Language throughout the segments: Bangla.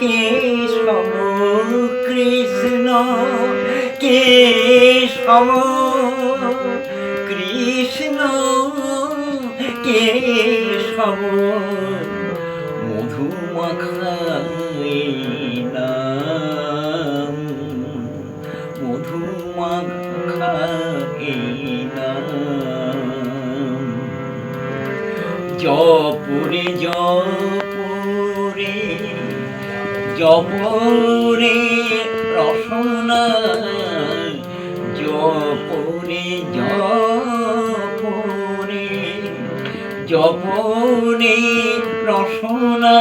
কেশব কৃষ্ণ কেশব কৃষ্ণ কেশব মধু মাখাই নাম মধু মাখাই নাম জপুরে জপুরে জপুরে রসনা জপুরে জপুরে জপুরে রসনা।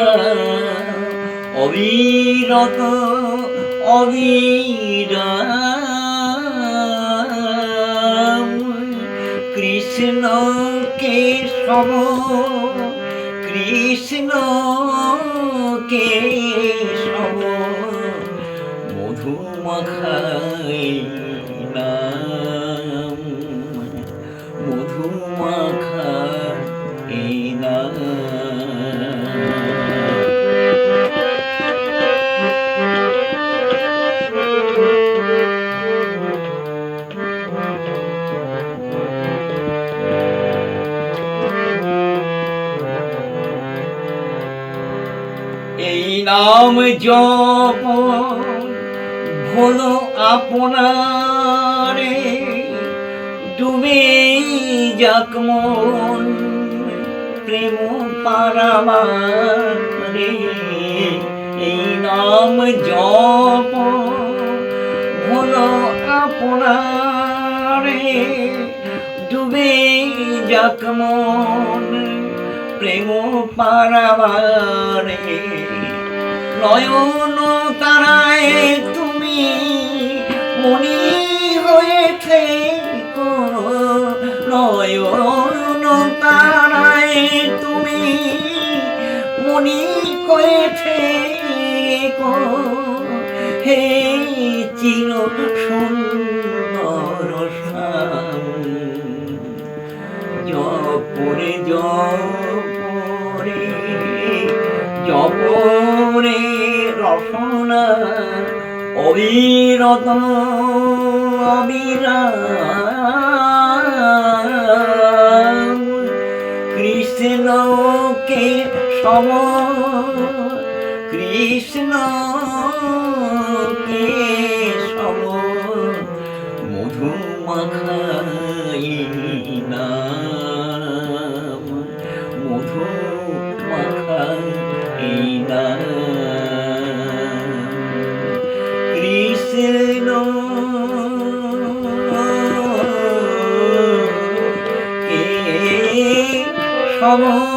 অবিরত অবিরাম কৃষ্ণ কেশব কৃষ্ণ এই নাম জপ হলো আপনারে ডুবে যাক মন প্রেম পারামারে এই নাম জপ হলো আপনারে ডুবে যাক মন প্রেম পারাবারে। নয়ন তারায় তুমি মনি হয়েছে নয়ন তারায় তুমি মনি হয়েছে হে চির সুন্দর শ্যাম জপরে জপরে জপরে রসনা অবিরত অবিরাম। কৃষ্ণকে সম কৃষ্ণকে কে সম